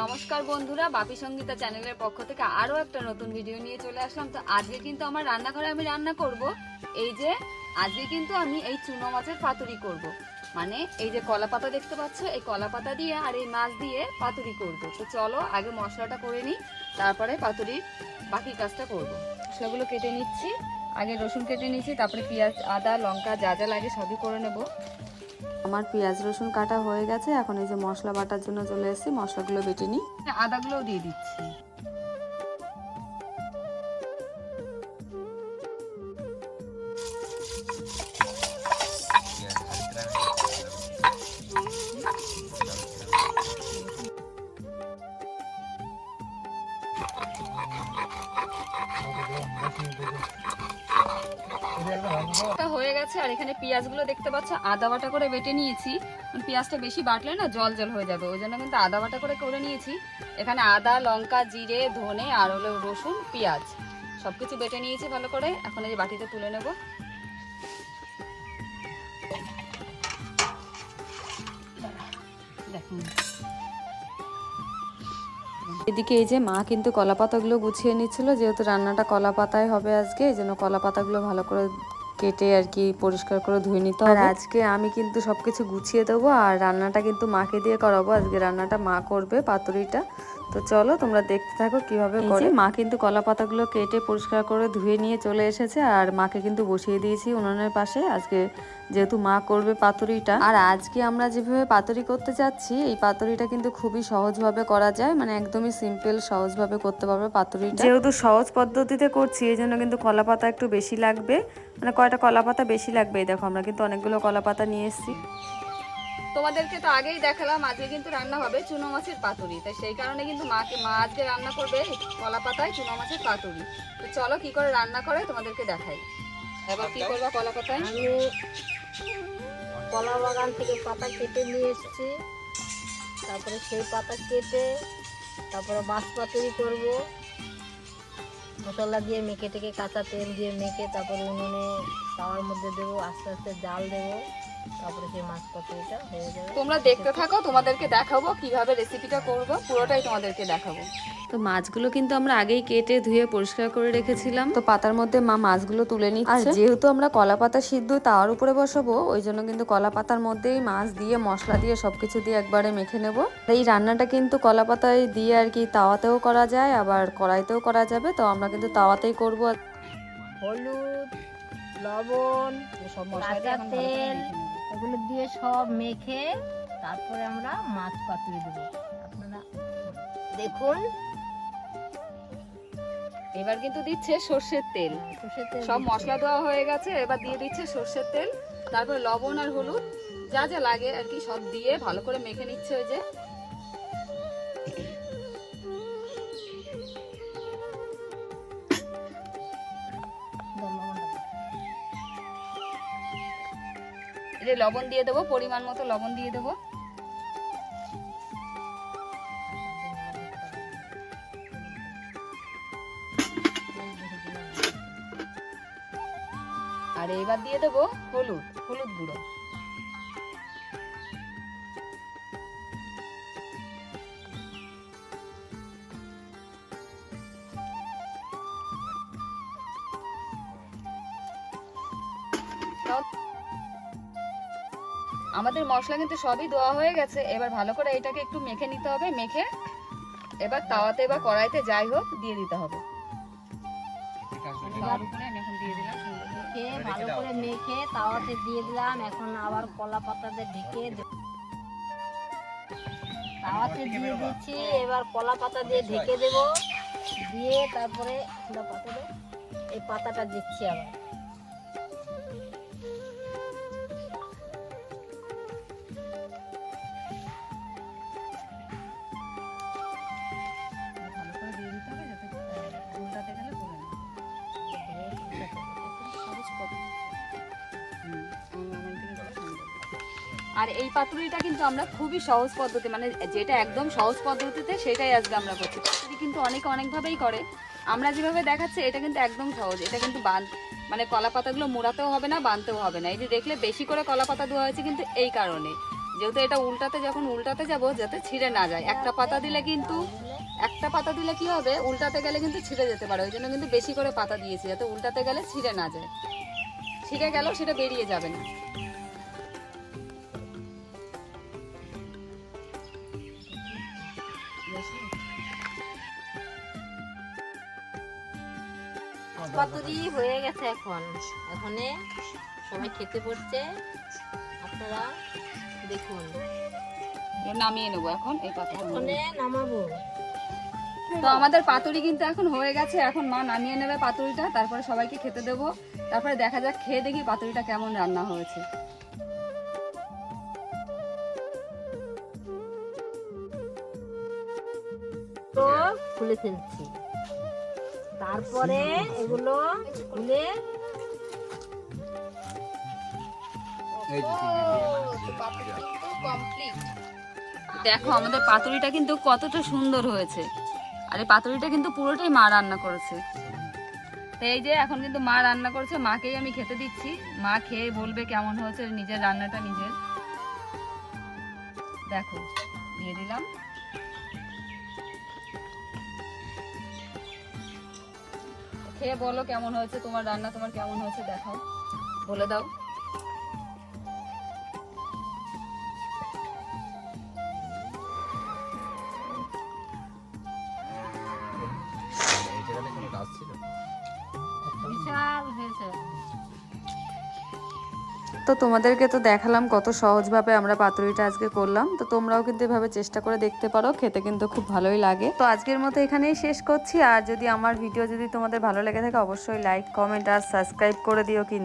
নমস্কার বন্ধুরা, বাপি সঙ্গীতা চ্যানেলের পক্ষ থেকে আরও একটা নতুন ভিডিও নিয়ে চলে আসলাম তো আজকে কিন্তু আমার রান্নাঘরে আমি রান্না করব এই যে, আজকে কিন্তু আমি এই চুনো মাছের পাতুরি করব। মানে এই যে কলা পাতা দেখতে পাচ্ছ, এই কলা পাতা দিয়ে আর এই মাছ দিয়ে পাতুরি করব তো চলো আগে মশলাটা করে নিই, তারপরে পাতুরির বাকি কাজটা করব। মশলাগুলো কেটে নিচ্ছি, আগে রসুন কেটে নিচ্ছি তারপরে পেঁয়াজ, আদা, লঙ্কা যা যা লাগে সবই করে নেব আমার পেঁয়াজ রসুন কাটা হয়ে গেছে। এখন এই যে মশলা বাটার জন্য চলে এসেছি, মশলাগুলো বেটে নিই। আদাগুলোও দিয়ে দিচ্ছি। হয়ে গেছে, আর এখানে পেঁয়াজগুলো দেখতে পাচ্ছ, আদা বাটা করে বেটে নিয়েছি। কারণ পেঁয়াজটা বেশি বাটলে না জল জল হয়ে যাবে, ওই জন্য কিন্তু আদা বাটা করে করে নিয়েছি। এখানে আদা, লঙ্কা, জিরে, ধনে, আর হলো রসুন, পেঁয়াজ, সবকিছু বেটে নিয়েছি ভালো করে। এখন এই বাটিতে তুলে নেব। দেখুন। এদিকে এই যে মা কিন্তু কলা পাতাগুলো গুছিয়ে নিচ্ছিল যেহেতু রান্নাটা কলা পাতায় হবে আজকে এই জন্য কলা পাতাগুলো ভালো করে কেটে আর কি পরিষ্কার করে ধুয়ে নিতে হবে। আজকে আমি কিন্তু সবকিছু গুছিয়ে দেবো আর রান্নাটা কিন্তু মাকে দিয়ে করাবো। আজকে রান্নাটা মা করবে পাতুরিটা। তো চলো তোমরা দেখতে থাকো কীভাবে করে। মা কিন্তু কলা পাতাগুলো কেটে পরিষ্কার করে ধুয়ে নিয়ে চলে এসেছে আর মাকে কিন্তু বসিয়ে দিয়েছি উনুনের পাশে। আজকে যেহেতু মা করবে পাতুরিটা। আর আজকে আমরা যেভাবে পাতুরি করতে যাচ্ছি এই পাতুরিটা কিন্তু খুবই সহজভাবে করা যায়। মানে একদমই সিম্পল সহজভাবে করতে পারবে পাতুরিটা। যেহেতু সহজ পদ্ধতিতে করছি এই জন্য কিন্তু কলা পাতা একটু বেশি লাগবে। মানে কয়টা কলা পাতা বেশি লাগবে? এই দেখো আমরা কিন্তু অনেকগুলো কলা পাতা নিয়ে এসেছি। তোমাদেরকে তো আগেই দেখালাম, আজকে কিন্তু রান্না হবে চুনো মাছের পাতুরি। তাই সেই কারণে কিন্তু মাকে, মা আজকে রান্না করবে কলা পাতায় চুনো মাছের পাতুরি। তো চলো কি করে রান্না করে তোমাদেরকে দেখাই। এবার কি করবা কলা পাতায়? কলা বাগান থেকে পাতা কেটে নিয়ে এসেছি। তারপরে সেই পাতা কেটে তারপরে মাছ পাতুরি করব। মশলা দিয়ে মেখে টেকে কাঁচা তেল দিয়ে মেখে তারপরে উনুনে তাওয়ার মধ্যে দেবো, আস্তে আস্তে জাল দেবো। তারপরে সেই মাছ পাতুরিটা হয়ে যাবে। তোমরা দেখতে থাকো তোমাদেরকে দেখাবো কীভাবে রেসিপিটা করব পুরোটাই তোমাদেরকে দেখাবো। তো মাছগুলো কিন্তু আমরা আগেই কেটে ধুয়ে পরিষ্কার করে রেখেছিলাম। তো পাতার মধ্যে মা মাছগুলো তুলে নিচ্ছে। আর যেহেতু আমরা কলা পাতা সিদ্ধ তাওয়ার উপরে বসাবো ওই জন্য কিন্তু কলা পাতার মধ্যেই মাছ দিয়ে মশলা দিয়ে সবকিছু দিয়ে একবারে মেখে নেব। এই রান্নাটা কিন্তু কলা পাতায় দিয়ে আর কি তাওয়াতেও করা যায় আবার কড়াইতেও করা যাবে তো আমরা কিন্তু তাওয়াতেই করব। হলুদ লবণ সব কাঁচা তেল এগুলো দিয়ে সব মেখে তারপরে আমরা মাছ পাতুরি দেবো। আপনারা দেখুন। এবার কিন্তু দিচ্ছে সর্ষের তেল। সর্ষের তেল সব মশলা দেওয়া হয়ে গেছে এবার দিয়ে দিচ্ছে সর্ষের তেল। তারপরে লবণ আর হলুদ যা যা লাগে আর কি সব দিয়ে ভালো করে মেখে নিচ্ছে ওই যে যে লবণ দিয়ে দেবো, পরিমাণ মতো লবণ দিয়ে দেবো। আর এবার দিয়ে দেবো হলুদ হলুদ গুঁড়ো। আমাদের মশলা কিন্তু সবই দেওয়া হয়ে গেছে। এবার ভালো করে এটাকে একটু মেখে নিতে হবে। মেখে এবার তাওয়াতে বা কড়াইতে যাই হোক দিয়ে দিতে হবে। ভালো করে মেখে তাওয়াতে দিয়ে দিলাম। এখন আবার কলা পাতাতে ঢেকে দে- তাওয়াতে দিয়ে দিচ্ছি। এবার কলা পাতা দিয়ে ঢেকে দেব। দিয়ে তারপরে পাতা এই পাতাটা দিচ্ছি আবার। আর এই পাতুরিটা কিন্তু আমরা খুবই সহজ পদ্ধতি মানে যেটা একদম সহজ পদ্ধতিতে সেটাই আজকে আমরা করছি। পাতুরি কিন্তু অনেকে অনেকভাবেই করে। আমরা যেভাবে দেখাচ্ছি, এটা কিন্তু একদম সহজ। এটা কিন্তু বান মানে কলা পাতাগুলো মোড়াতেও হবে না, বানতেও হবে না। এই যে দেখলে বেশি করে কলা পাতা দেওয়া হয়েছে কিন্তু এই কারণে। যেহেতু এটা উল্টাতে যখন উল্টাতে যাব, যাতে ছিঁড়ে না যায়। একটা পাতা দিলে কিন্তু একটা পাতা দিলে কি হবে? উল্টাতে গেলে কিন্তু ছিঁড়ে যেতে পারে। ওই জন্য কিন্তু বেশি করে পাতা দিয়েছি, যাতে উল্টাতে গেলে ছিঁড়ে না যায়। ছিঁড়ে গেলেও সেটা বেরিয়ে যাবে না। পাতুরি হয়ে গেছে এখন? এখানে সবাই খেতে পড়ছে। আপনারা দেখুন। নামিয়ে নেব এখন এই এখানে নামাবো। তো আমাদের পাতুরি কিন্তু এখন হয়ে গেছে। এখন মা নামিয়ে নেবে পাতুরিটা তারপরে সবাইকে খেতে দেবো। তারপরে দেখা যাক খেয়ে দেখি পাতুরিটা কেমন রান্না হয়েছে। তো খুলে ফেলছি। তারপরে এগুলো খুলে দেখো আমাদের পাতুরিটা কিন্তু কতটা সুন্দর হয়েছে। আর এই পাতুরিটা কিন্তু পুরোটাই মা রান্না করেছে। তো এই যে এখন কিন্তু মা রান্না করেছে মাকেই আমি খেতে দিচ্ছি। মা খেয়ে বলবে কেমন হয়েছে নিজের রান্নাটা নিজের। দেখো দিয়ে দিলাম। খেয়ে বলো কেমন হয়েছে তোমার রান্না তোমার কেমন হয়েছে দেখাও। বলে দাও। তো তোমাদেরকে তো দেখালাম কত সহজভাবে আমরা পাতুরিটা আজকে করলাম। তো তোমরাও কিন্তু এভাবে চেষ্টা করে দেখতে পারো, খেতে কিন্তু খুব ভালোই লাগে। তো আজকের মতো এখানেই শেষ করছি। আর যদি আমার ভিডিও যদি তোমাদের ভালো লেগে থাকে, অবশ্যই লাইক কমেন্ট আর সাবস্ক্রাইব করে দিও কিন্তু।